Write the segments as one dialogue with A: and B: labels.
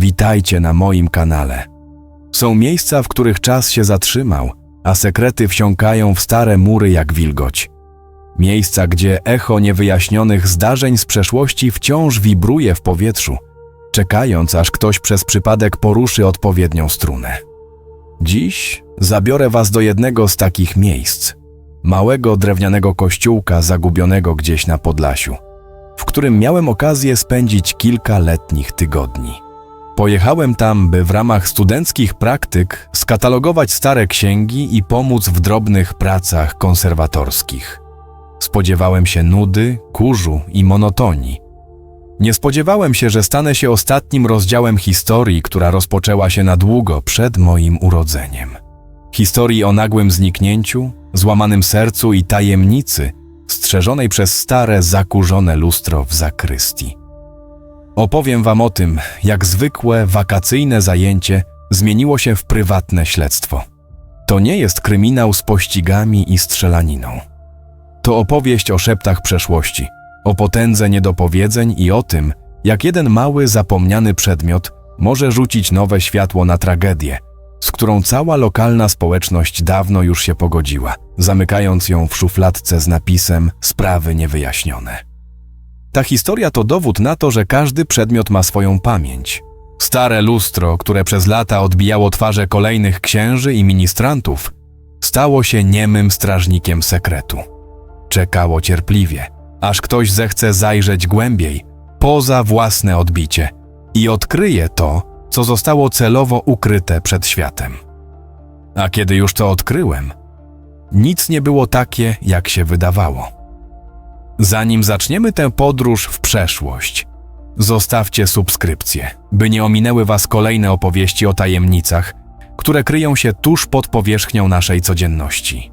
A: Witajcie na moim kanale. Są miejsca, w których czas się zatrzymał, a sekrety wsiąkają w stare mury jak wilgoć. Miejsca, gdzie echo niewyjaśnionych zdarzeń z przeszłości wciąż wibruje w powietrzu, czekając aż ktoś przez przypadek poruszy odpowiednią strunę. Dziś zabiorę Was do jednego z takich miejsc małego drewnianego kościółka zagubionego gdzieś na Podlasiu, w którym miałem okazję spędzić kilka letnich tygodni. Pojechałem tam, by w ramach studenckich praktyk skatalogować stare księgi i pomóc w drobnych pracach konserwatorskich. Spodziewałem się nudy, kurzu i monotonii. Nie spodziewałem się, że stanę się ostatnim rozdziałem historii, która rozpoczęła się na długo przed moim urodzeniem. Historii o nagłym zniknięciu, złamanym sercu i tajemnicy strzeżonej przez stare, zakurzone lustro w zakrystii. Opowiem wam o tym, jak zwykłe, wakacyjne zajęcie zmieniło się w prywatne śledztwo. To nie jest kryminał z pościgami i strzelaniną. To opowieść o szeptach przeszłości, o potędze niedopowiedzeń i o tym, jak jeden mały, zapomniany przedmiot może rzucić nowe światło na tragedię, z którą cała lokalna społeczność dawno już się pogodziła, zamykając ją w szufladce z napisem Sprawy niewyjaśnione. Ta historia to dowód na to, że każdy przedmiot ma swoją pamięć. Stare lustro, które przez lata odbijało twarze kolejnych księży i ministrantów, stało się niemym strażnikiem sekretu. Czekało cierpliwie, aż ktoś zechce zajrzeć głębiej, poza własne odbicie i odkryje to, co zostało celowo ukryte przed światem. A kiedy już to odkryłem, nic nie było takie, jak się wydawało. Zanim zaczniemy tę podróż w przeszłość, zostawcie subskrypcję, by nie ominęły Was kolejne opowieści o tajemnicach, które kryją się tuż pod powierzchnią naszej codzienności.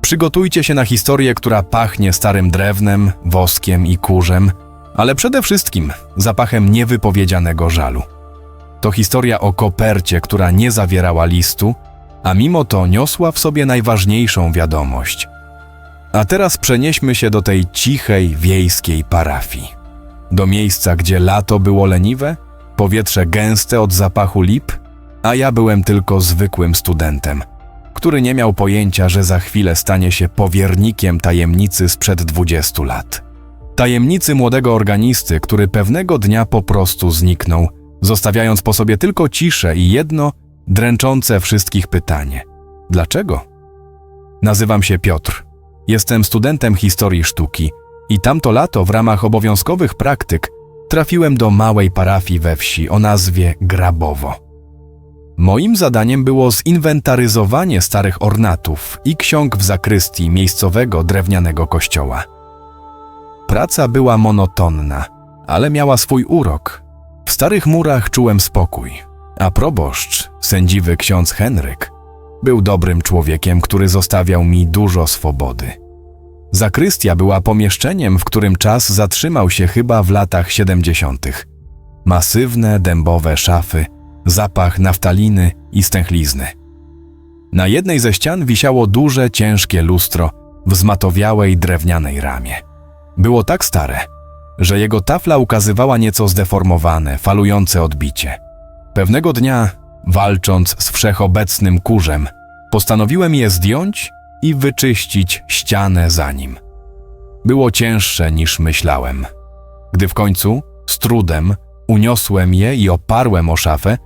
A: Przygotujcie się na historię, która pachnie starym drewnem, woskiem i kurzem, ale przede wszystkim zapachem niewypowiedzianego żalu. To historia o kopercie, która nie zawierała listu, a mimo to niosła w sobie najważniejszą wiadomość. A teraz przenieśmy się do tej cichej, wiejskiej parafii. Do miejsca, gdzie lato było leniwe, powietrze gęste od zapachu lip, a ja byłem tylko zwykłym studentem, który nie miał pojęcia, że za chwilę stanie się powiernikiem tajemnicy sprzed 20 lat. Tajemnicy młodego organisty, który pewnego dnia po prostu zniknął – zostawiając po sobie tylko ciszę i jedno dręczące wszystkich pytanie: Dlaczego? Nazywam się Piotr. Jestem studentem historii sztuki i tamto lato w ramach obowiązkowych praktyk trafiłem do małej parafii we wsi o nazwie Grabowo. Moim zadaniem było zinwentaryzowanie starych ornatów i ksiąg w zakrystii miejscowego drewnianego kościoła. Praca była monotonna, ale miała swój urok, w starych murach czułem spokój, a proboszcz, sędziwy ksiądz Henryk, był dobrym człowiekiem, który zostawiał mi dużo swobody. Zakrystia była pomieszczeniem, w którym czas zatrzymał się chyba w latach siedemdziesiątych. Masywne, dębowe szafy, zapach naftaliny i stęchlizny. Na jednej ze ścian wisiało duże, ciężkie lustro w zmatowiałej drewnianej ramie. Było tak stare, że jego tafla ukazywała nieco zdeformowane, falujące odbicie. Pewnego dnia, walcząc z wszechobecnym kurzem, postanowiłem je zdjąć i wyczyścić ścianę za nim. Było cięższe niż myślałem. Gdy w końcu, z trudem, uniosłem je i oparłem o szafę,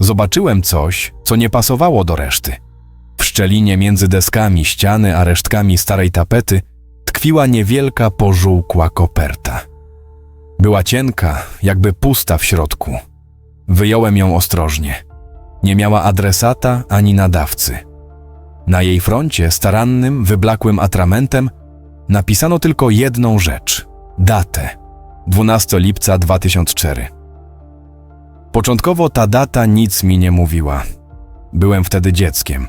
A: zobaczyłem coś, co nie pasowało do reszty. W szczelinie między deskami ściany a resztkami starej tapety tkwiła niewielka pożółkła koperta. Była cienka, jakby pusta w środku. Wyjąłem ją ostrożnie. Nie miała adresata ani nadawcy. Na jej froncie starannym, wyblakłym atramentem napisano tylko jedną rzecz datę 12 lipca 2004. Początkowo ta data nic mi nie mówiła. Byłem wtedy dzieckiem.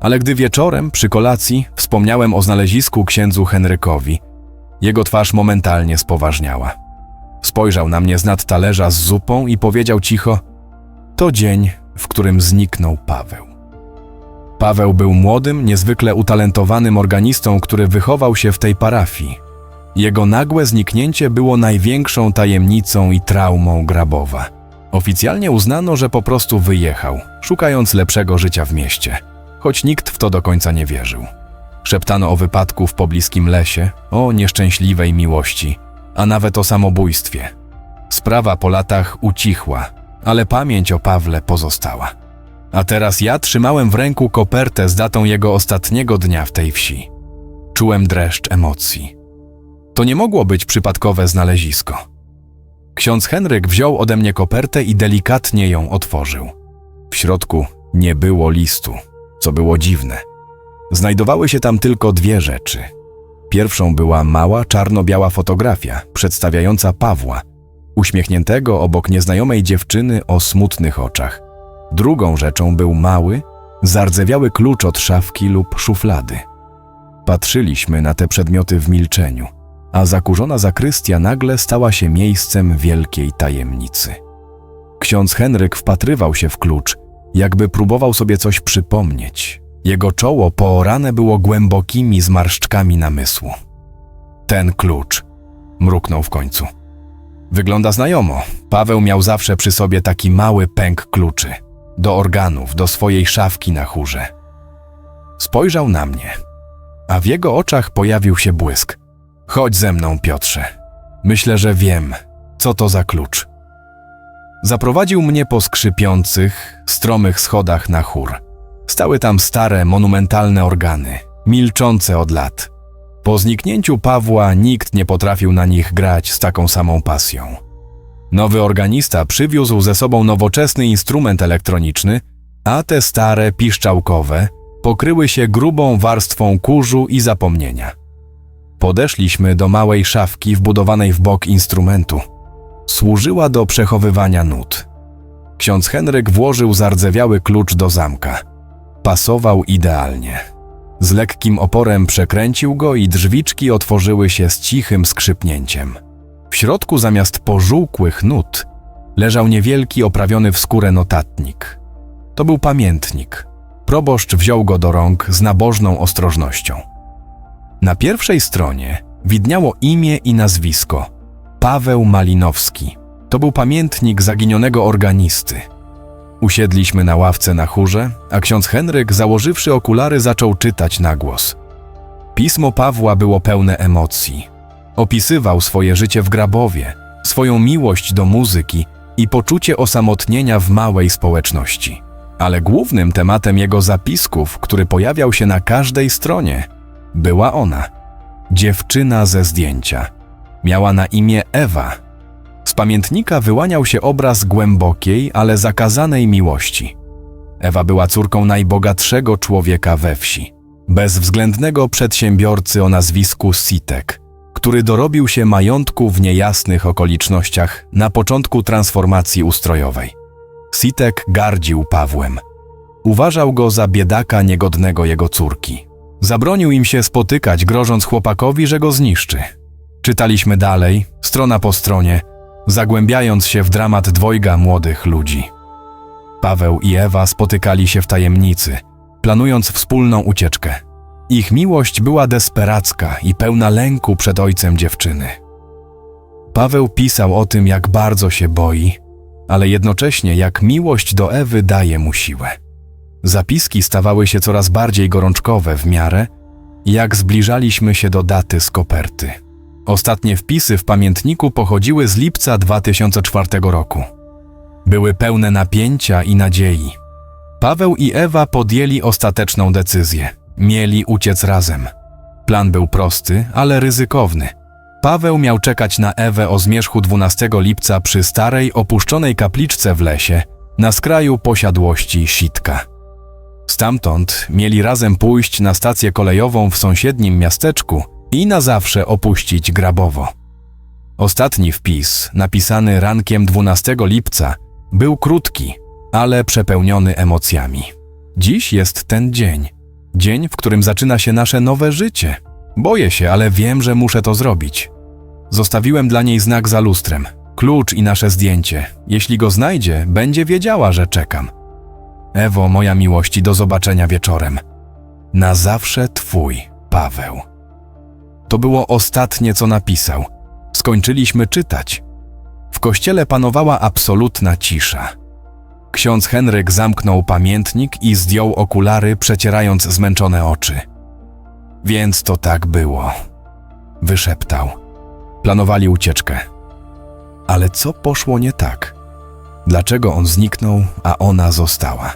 A: Ale gdy wieczorem przy kolacji wspomniałem o znalezisku księdzu Henrykowi, jego twarz momentalnie spoważniała. Spojrzał na mnie z nad talerza z zupą i powiedział cicho: To dzień, w którym zniknął Paweł. Paweł był młodym, niezwykle utalentowanym organistą, który wychował się w tej parafii. Jego nagłe zniknięcie było największą tajemnicą i traumą Grabowa. Oficjalnie uznano, że po prostu wyjechał, szukając lepszego życia w mieście, choć nikt w to do końca nie wierzył. Szeptano o wypadku w pobliskim lesie, o nieszczęśliwej miłości, a nawet o samobójstwie. Sprawa po latach ucichła, ale pamięć o Pawle pozostała. A teraz ja trzymałem w ręku kopertę z datą jego ostatniego dnia w tej wsi. Czułem dreszcz emocji. To nie mogło być przypadkowe znalezisko. Ksiądz Henryk wziął ode mnie kopertę i delikatnie ją otworzył. W środku nie było listu, co było dziwne. Znajdowały się tam tylko dwie rzeczy. Pierwszą była mała czarno-biała fotografia przedstawiająca Pawła, uśmiechniętego obok nieznajomej dziewczyny o smutnych oczach. Drugą rzeczą był mały, zardzewiały klucz od szafki lub szuflady. Patrzyliśmy na te przedmioty w milczeniu, a zakurzona zakrystia nagle stała się miejscem wielkiej tajemnicy. Ksiądz Henryk wpatrywał się w klucz, jakby próbował sobie coś przypomnieć. Jego czoło poorane było głębokimi zmarszczkami namysłu. Ten klucz, mruknął w końcu. Wygląda znajomo. Paweł miał zawsze przy sobie taki mały pęk kluczy. Do organów, do swojej szafki na chórze. Spojrzał na mnie, a w jego oczach pojawił się błysk. Chodź ze mną, Piotrze. Myślę, że wiem, co to za klucz. Zaprowadził mnie po skrzypiących, stromych schodach na chór. Stały tam stare, monumentalne organy, milczące od lat. Po zniknięciu Pawła nikt nie potrafił na nich grać z taką samą pasją. Nowy organista przywiózł ze sobą nowoczesny instrument elektroniczny, a te stare, piszczałkowe pokryły się grubą warstwą kurzu i zapomnienia. Podeszliśmy do małej szafki wbudowanej w bok instrumentu. Służyła do przechowywania nut. Ksiądz Henryk włożył zardzewiały klucz do zamka. Pasował idealnie. Z lekkim oporem przekręcił go i drzwiczki otworzyły się z cichym skrzypnięciem. W środku zamiast pożółkłych nut leżał niewielki oprawiony w skórę notatnik. To był pamiętnik. Proboszcz wziął go do rąk z nabożną ostrożnością. Na pierwszej stronie widniało imię i nazwisko Paweł Malinowski. To był pamiętnik zaginionego organisty. Usiedliśmy na ławce na chórze, a ksiądz Henryk, założywszy okulary, zaczął czytać na głos. Pismo Pawła było pełne emocji. Opisywał swoje życie w Grabowie, swoją miłość do muzyki i poczucie osamotnienia w małej społeczności. Ale głównym tematem jego zapisków, który pojawiał się na każdej stronie, była ona. Dziewczyna ze zdjęcia. Miała na imię Ewa. Z pamiętnika wyłaniał się obraz głębokiej, ale zakazanej miłości. Ewa była córką najbogatszego człowieka we wsi, bezwzględnego przedsiębiorcy o nazwisku Sitek, który dorobił się majątku w niejasnych okolicznościach na początku transformacji ustrojowej. Sitek gardził Pawłem. Uważał go za biedaka niegodnego jego córki. Zabronił im się spotykać, grożąc chłopakowi, że go zniszczy. Czytaliśmy dalej, strona po stronie, zagłębiając się w dramat dwojga młodych ludzi. Paweł i Ewa spotykali się w tajemnicy, planując wspólną ucieczkę. Ich miłość była desperacka i pełna lęku przed ojcem dziewczyny. Paweł pisał o tym, jak bardzo się boi, ale jednocześnie jak miłość do Ewy daje mu siłę. Zapiski stawały się coraz bardziej gorączkowe w miarę, jak zbliżaliśmy się do daty z koperty. Ostatnie wpisy w pamiętniku pochodziły z lipca 2004 roku. Były pełne napięcia i nadziei. Paweł i Ewa podjęli ostateczną decyzję. Mieli uciec razem. Plan był prosty, ale ryzykowny. Paweł miał czekać na Ewę o zmierzchu 12 lipca przy starej, opuszczonej kapliczce w lesie, na skraju posiadłości Sitka. Stamtąd mieli razem pójść na stację kolejową w sąsiednim miasteczku i na zawsze opuścić Grabowo. Ostatni wpis, napisany rankiem 12 lipca, był krótki, ale przepełniony emocjami. Dziś jest ten dzień. Dzień, w którym zaczyna się nasze nowe życie. Boję się, ale wiem, że muszę to zrobić. Zostawiłem dla niej znak za lustrem, klucz i nasze zdjęcie. Jeśli go znajdzie, będzie wiedziała, że czekam. Ewo, moja miłości, do zobaczenia wieczorem. Na zawsze twój, Paweł. To było ostatnie, co napisał. Skończyliśmy czytać. W kościele panowała absolutna cisza. Ksiądz Henryk zamknął pamiętnik i zdjął okulary, przecierając zmęczone oczy. Więc to tak było. Wyszeptał. Planowali ucieczkę. Ale co poszło nie tak? Dlaczego on zniknął, a ona została?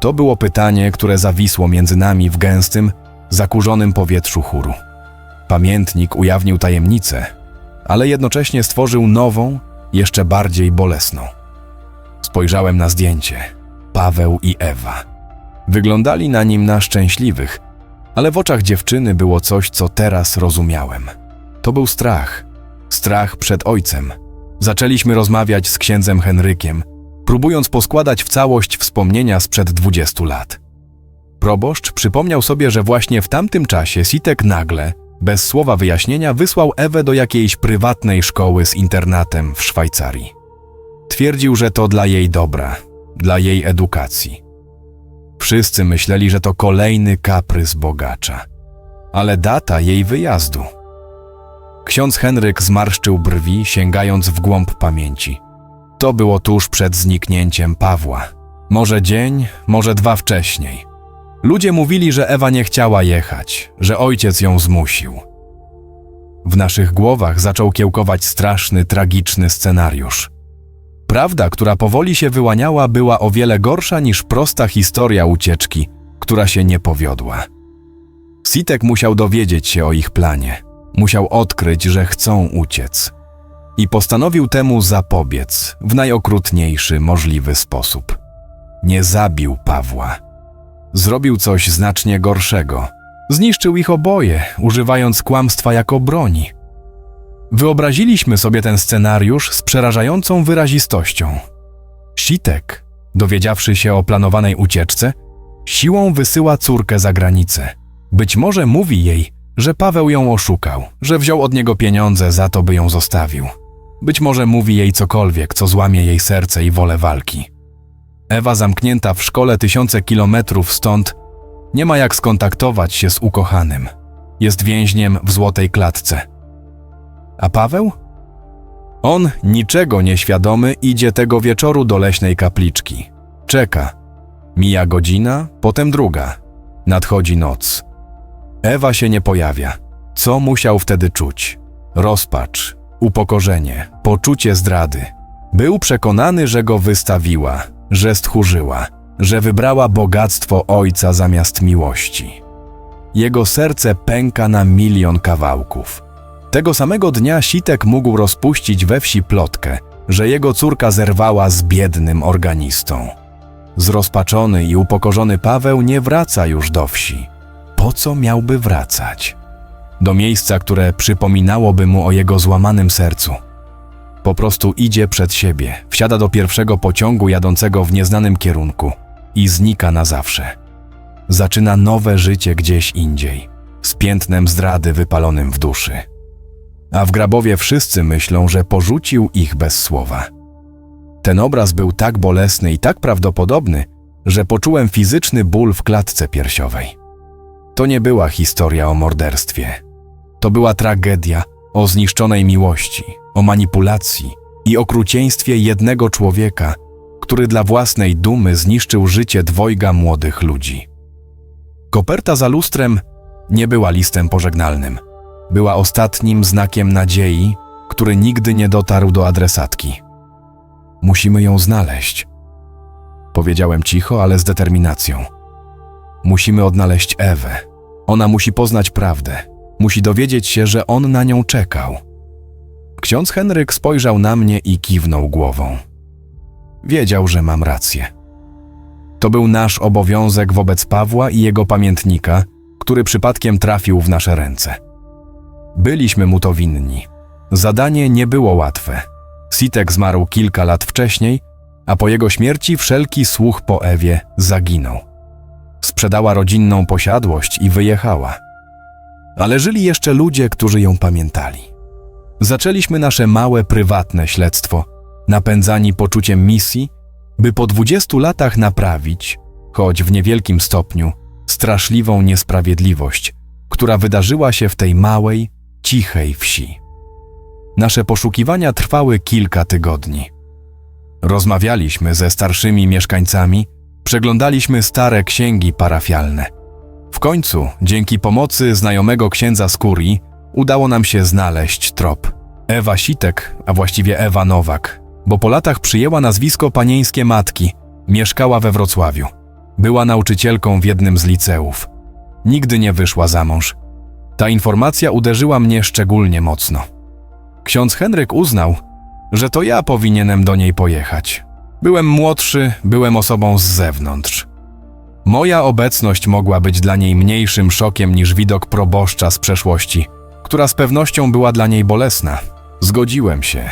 A: To było pytanie, które zawisło między nami w gęstym, zakurzonym powietrzu chóru. Pamiętnik ujawnił tajemnicę, ale jednocześnie stworzył nową, jeszcze bardziej bolesną. Spojrzałem na zdjęcie. Paweł i Ewa. Wyglądali na nim na szczęśliwych, ale w oczach dziewczyny było coś, co teraz rozumiałem. To był strach. Strach przed ojcem. Zaczęliśmy rozmawiać z księdzem Henrykiem, próbując poskładać w całość wspomnienia sprzed 20 lat. Proboszcz przypomniał sobie, że właśnie w tamtym czasie Sitek nagle, bez słowa wyjaśnienia, wysłał Ewę do jakiejś prywatnej szkoły z internatem w Szwajcarii. Twierdził, że to dla jej dobra, dla jej edukacji. Wszyscy myśleli, że to kolejny kaprys bogacza. Ale data jej wyjazdu. Ksiądz Henryk zmarszczył brwi, sięgając w głąb pamięci. To było tuż przed zniknięciem Pawła. Może dzień, może dwa wcześniej. Ludzie mówili, że Ewa nie chciała jechać, że ojciec ją zmusił. W naszych głowach zaczął kiełkować straszny, tragiczny scenariusz. Prawda, która powoli się wyłaniała, była o wiele gorsza niż prosta historia ucieczki, która się nie powiodła. Sitek musiał dowiedzieć się o ich planie. Musiał odkryć, że chcą uciec. I postanowił temu zapobiec w najokrutniejszy możliwy sposób. Nie zabił Pawła. Zrobił coś znacznie gorszego. Zniszczył ich oboje, używając kłamstwa jako broni. Wyobraziliśmy sobie ten scenariusz z przerażającą wyrazistością. Sitek, dowiedziawszy się o planowanej ucieczce, siłą wysyła córkę za granicę. Być może mówi jej, że Paweł ją oszukał, że wziął od niego pieniądze za to, by ją zostawił. Być może mówi jej cokolwiek, co złamie jej serce i wolę walki. Ewa, zamknięta w szkole tysiące kilometrów stąd, nie ma jak skontaktować się z ukochanym. Jest więźniem w złotej klatce. A Paweł? On, niczego nieświadomy, idzie tego wieczoru do leśnej kapliczki. Czeka. Mija godzina, potem druga. Nadchodzi noc. Ewa się nie pojawia. Co musiał wtedy czuć? Rozpacz, upokorzenie, poczucie zdrady. Był przekonany, że go wystawiła, że stchórzyła, że wybrała bogactwo ojca zamiast miłości. Jego serce pęka na milion kawałków. Tego samego dnia Sitek mógł rozpuścić we wsi plotkę, że jego córka zerwała z biednym organistą. Zrozpaczony i upokorzony Paweł nie wraca już do wsi. Po co miałby wracać? Do miejsca, które przypominałoby mu o jego złamanym sercu. Po prostu idzie przed siebie, wsiada do pierwszego pociągu jadącego w nieznanym kierunku i znika na zawsze. Zaczyna nowe życie gdzieś indziej, z piętnem zdrady wypalonym w duszy. A w Grabowie wszyscy myślą, że porzucił ich bez słowa. Ten obraz był tak bolesny i tak prawdopodobny, że poczułem fizyczny ból w klatce piersiowej. To nie była historia o morderstwie. To była tragedia o zniszczonej miłości, o manipulacji i okrucieństwie jednego człowieka, który dla własnej dumy zniszczył życie dwojga młodych ludzi. Koperta za lustrem nie była listem pożegnalnym. Była ostatnim znakiem nadziei, który nigdy nie dotarł do adresatki. Musimy ją znaleźć. Powiedziałem cicho, ale z determinacją. Musimy odnaleźć Ewę. Ona musi poznać prawdę. Musi dowiedzieć się, że on na nią czekał. Ksiądz Henryk spojrzał na mnie i kiwnął głową. Wiedział, że mam rację. To był nasz obowiązek wobec Pawła i jego pamiętnika, który przypadkiem trafił w nasze ręce. Byliśmy mu to winni. Zadanie nie było łatwe. Sitek zmarł kilka lat wcześniej, a po jego śmierci wszelki słuch po Ewie zaginął. Sprzedała rodzinną posiadłość i wyjechała. Ale żyli jeszcze ludzie, którzy ją pamiętali. Zaczęliśmy nasze małe, prywatne śledztwo, napędzani poczuciem misji, by po 20 latach naprawić, choć w niewielkim stopniu, straszliwą niesprawiedliwość, która wydarzyła się w tej małej, cichej wsi. Nasze poszukiwania trwały kilka tygodni. Rozmawialiśmy ze starszymi mieszkańcami, przeglądaliśmy stare księgi parafialne. W końcu, dzięki pomocy znajomego księdza z kurii, udało nam się znaleźć trop. Ewa Sitek, a właściwie Ewa Nowak, bo po latach przyjęła nazwisko panieńskie matki, mieszkała we Wrocławiu. Była nauczycielką w jednym z liceów. Nigdy nie wyszła za mąż. Ta informacja uderzyła mnie szczególnie mocno. Ksiądz Henryk uznał, że to ja powinienem do niej pojechać. Byłem młodszy, byłem osobą z zewnątrz. Moja obecność mogła być dla niej mniejszym szokiem niż widok proboszcza z przeszłości, która z pewnością była dla niej bolesna. Zgodziłem się,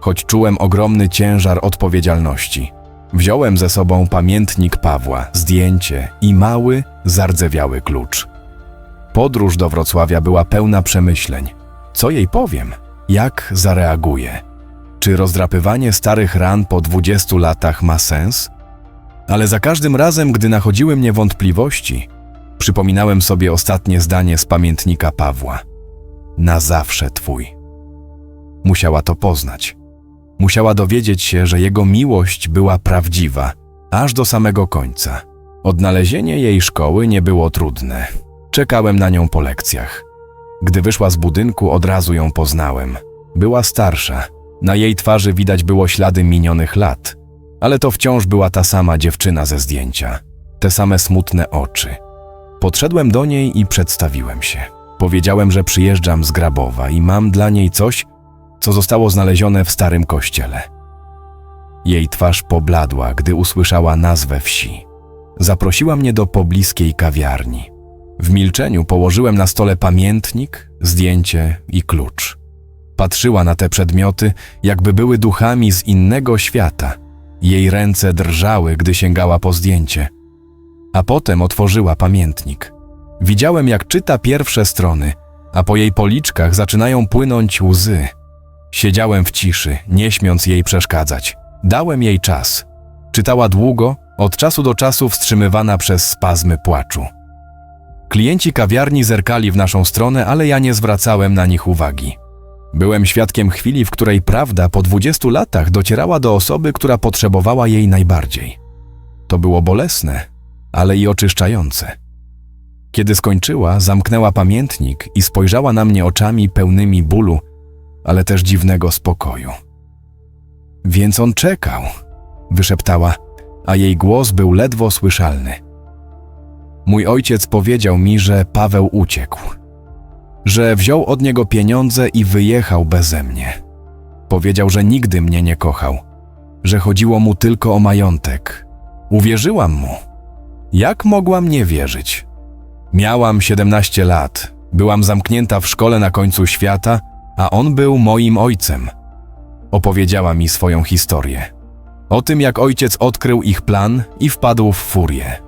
A: choć czułem ogromny ciężar odpowiedzialności. Wziąłem ze sobą pamiętnik Pawła, zdjęcie i mały, zardzewiały klucz. Podróż do Wrocławia była pełna przemyśleń. Co jej powiem? Jak zareaguje? Czy rozdrapywanie starych ran po 20 latach ma sens? Ale za każdym razem, gdy nachodziły mnie wątpliwości, przypominałem sobie ostatnie zdanie z pamiętnika Pawła. Na zawsze twój. Musiała to poznać. Musiała dowiedzieć się, że jego miłość była prawdziwa, aż do samego końca. Odnalezienie jej szkoły nie było trudne. Czekałem na nią po lekcjach. Gdy wyszła z budynku, od razu ją poznałem. Była starsza. Na jej twarzy widać było ślady minionych lat, ale to wciąż była ta sama dziewczyna ze zdjęcia. Te same smutne oczy. Podszedłem do niej i przedstawiłem się. Powiedziałem, że przyjeżdżam z Grabowa i mam dla niej coś, co zostało znalezione w starym kościele. Jej twarz pobladła, gdy usłyszała nazwę wsi. Zaprosiła mnie do pobliskiej kawiarni. W milczeniu położyłem na stole pamiętnik, zdjęcie i klucz. Patrzyła na te przedmioty, jakby były duchami z innego świata. Jej ręce drżały, gdy sięgała po zdjęcie. A potem otworzyła pamiętnik. Widziałem, jak czyta pierwsze strony, a po jej policzkach zaczynają płynąć łzy. Siedziałem w ciszy, nie śmiąc jej przeszkadzać. Dałem jej czas. Czytała długo, od czasu do czasu wstrzymywana przez spazmy płaczu. Klienci kawiarni zerkali w naszą stronę, ale ja nie zwracałem na nich uwagi. Byłem świadkiem chwili, w której prawda po 20 latach docierała do osoby, która potrzebowała jej najbardziej. To było bolesne, ale i oczyszczające. Kiedy skończyła, zamknęła pamiętnik i spojrzała na mnie oczami pełnymi bólu, ale też dziwnego spokoju. Więc on czekał, wyszeptała, a jej głos był ledwo słyszalny. Mój ojciec powiedział mi, że Paweł uciekł, że wziął od niego pieniądze i wyjechał beze mnie. Powiedział, że nigdy mnie nie kochał, że chodziło mu tylko o majątek. Uwierzyłam mu. Jak mogłam nie wierzyć? Miałam 17 lat, byłam zamknięta w szkole na końcu świata, a on był moim ojcem. Opowiedziała mi swoją historię. O tym, jak ojciec odkrył ich plan i wpadł w furię.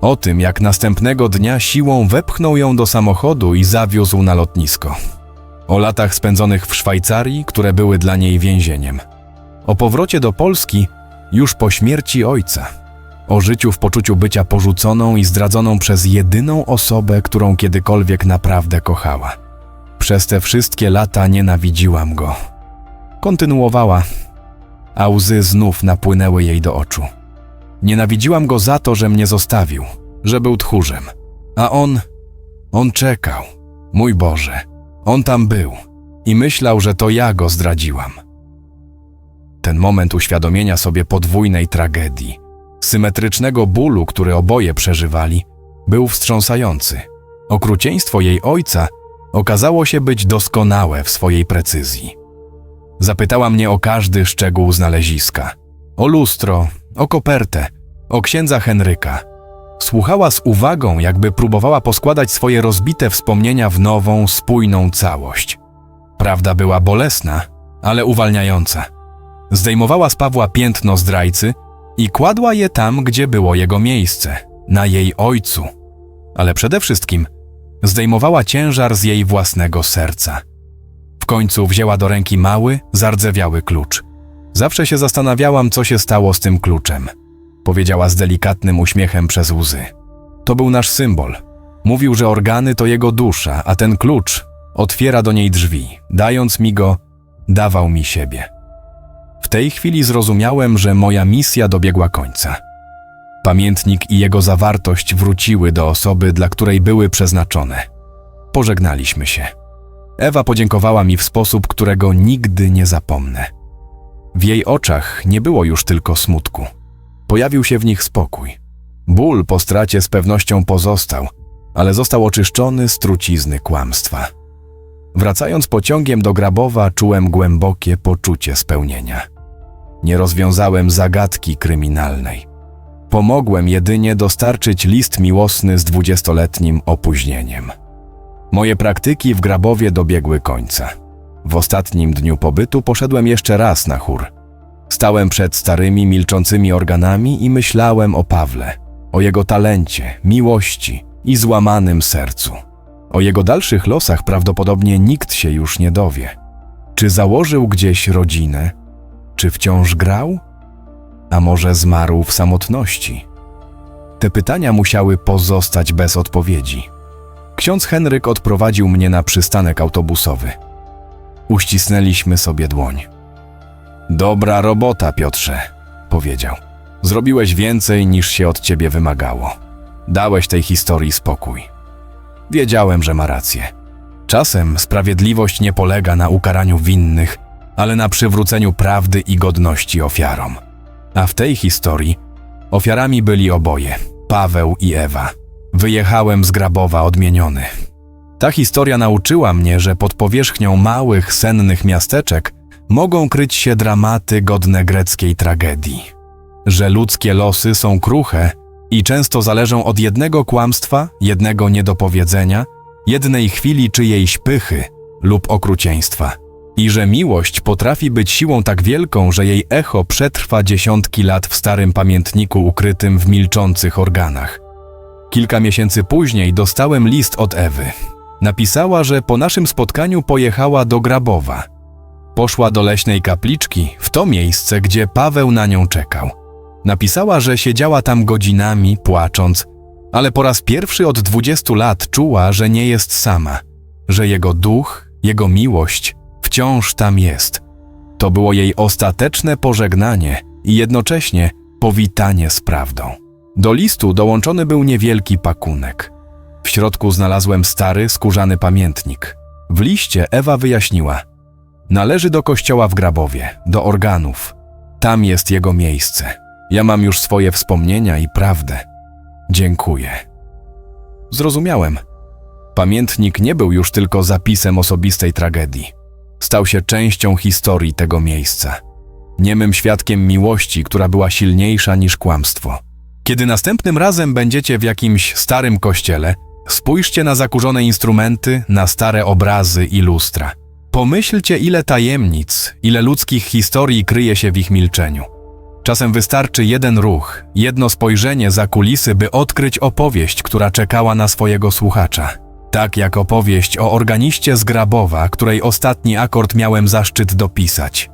A: O tym, jak następnego dnia siłą wepchnął ją do samochodu i zawiózł na lotnisko. O latach spędzonych w Szwajcarii, które były dla niej więzieniem. O powrocie do Polski już po śmierci ojca. O życiu w poczuciu bycia porzuconą i zdradzoną przez jedyną osobę, którą kiedykolwiek naprawdę kochała. Przez te wszystkie lata nienawidziłam go. Kontynuowała, a łzy znów napłynęły jej do oczu. Nienawidziłam go za to, że mnie zostawił, że był tchórzem. A on, on czekał. Mój Boże, on tam był i myślał, że to ja go zdradziłam. Ten moment uświadomienia sobie podwójnej tragedii, symetrycznego bólu, który oboje przeżywali, był wstrząsający. Okrucieństwo jej ojca okazało się być doskonałe w swojej precyzji. Zapytała mnie o każdy szczegół znaleziska. O lustro, o kopertę, o księdza Henryka. Słuchała z uwagą, jakby próbowała poskładać swoje rozbite wspomnienia w nową, spójną całość. Prawda była bolesna, ale uwalniająca. Zdejmowała z Pawła piętno zdrajcy i kładła je tam, gdzie było jego miejsce na jej ojcu. Ale przede wszystkim zdejmowała ciężar z jej własnego serca. W końcu wzięła do ręki mały, zardzewiały klucz. Zawsze się zastanawiałam, co się stało z tym kluczem. Powiedziała z delikatnym uśmiechem przez łzy. To był nasz symbol. Mówił, że organy to jego dusza, a ten klucz otwiera do niej drzwi, dając mi go dawał mi siebie. Tej chwili zrozumiałem, że moja misja dobiegła końca. Pamiętnik i jego zawartość wróciły do osoby, dla której były przeznaczone. Pożegnaliśmy się. Ewa podziękowała mi w sposób, którego nigdy nie zapomnę. W jej oczach nie było już tylko smutku. Pojawił się w nich spokój. Ból po stracie z pewnością pozostał, ale został oczyszczony z trucizny kłamstwa. Wracając pociągiem do Grabowa, czułem głębokie poczucie spełnienia. Nie rozwiązałem zagadki kryminalnej. Pomogłem jedynie dostarczyć list miłosny z dwudziestoletnim opóźnieniem. Moje praktyki w Grabowie dobiegły końca. W ostatnim dniu pobytu poszedłem jeszcze raz na chór. Stałem przed starymi, milczącymi organami i myślałem o Pawle, o jego talencie, miłości i złamanym sercu. O jego dalszych losach prawdopodobnie nikt się już nie dowie. Czy założył gdzieś rodzinę? Czy wciąż grał? A może zmarł w samotności? Te pytania musiały pozostać bez odpowiedzi. Ksiądz Henryk odprowadził mnie na przystanek autobusowy. Uścisnęliśmy sobie dłoń. Dobra robota, Piotrze, powiedział. Zrobiłeś więcej niż się od ciebie wymagało. Dałeś tej historii spokój. Wiedziałem, że ma rację. Czasem sprawiedliwość nie polega na ukaraniu winnych, ale na przywróceniu prawdy i godności ofiarom. A w tej historii ofiarami byli oboje Paweł i Ewa. Wyjechałem z Grabowa odmieniony. Ta historia nauczyła mnie, że pod powierzchnią małych, sennych miasteczek mogą kryć się dramaty godne greckiej tragedii. Że ludzkie losy są kruche i często zależą od jednego kłamstwa, jednego niedopowiedzenia, jednej chwili czyjejś pychy lub okrucieństwa. I że miłość potrafi być siłą tak wielką, że jej echo przetrwa dziesiątki lat w starym pamiętniku ukrytym w milczących organach. Kilka miesięcy później dostałem list od Ewy. Napisała, że po naszym spotkaniu pojechała do Grabowa. Poszła do leśnej kapliczki, w to miejsce, gdzie Paweł na nią czekał. Napisała, że siedziała tam godzinami, płacząc, ale po raz pierwszy od dwudziestu lat czuła, że nie jest sama, że jego duch, jego miłość wciąż tam jest. To było jej ostateczne pożegnanie i jednocześnie powitanie z prawdą. Do listu dołączony był niewielki pakunek. W środku znalazłem stary, skórzany pamiętnik. W liście Ewa wyjaśniła: Należy do kościoła w Grabowie, do organów. Tam jest jego miejsce. Ja mam już swoje wspomnienia i prawdę. Dziękuję. Zrozumiałem. Pamiętnik nie był już tylko zapisem osobistej tragedii. Stał się częścią historii tego miejsca. Niemym świadkiem miłości, która była silniejsza niż kłamstwo. Kiedy następnym razem będziecie w jakimś starym kościele, spójrzcie na zakurzone instrumenty, na stare obrazy i lustra. Pomyślcie, ile tajemnic, ile ludzkich historii kryje się w ich milczeniu. Czasem wystarczy jeden ruch, jedno spojrzenie za kulisy, by odkryć opowieść, która czekała na swojego słuchacza. Tak jak opowieść o organiście z Grabowa, której ostatni akord miałem zaszczyt dopisać.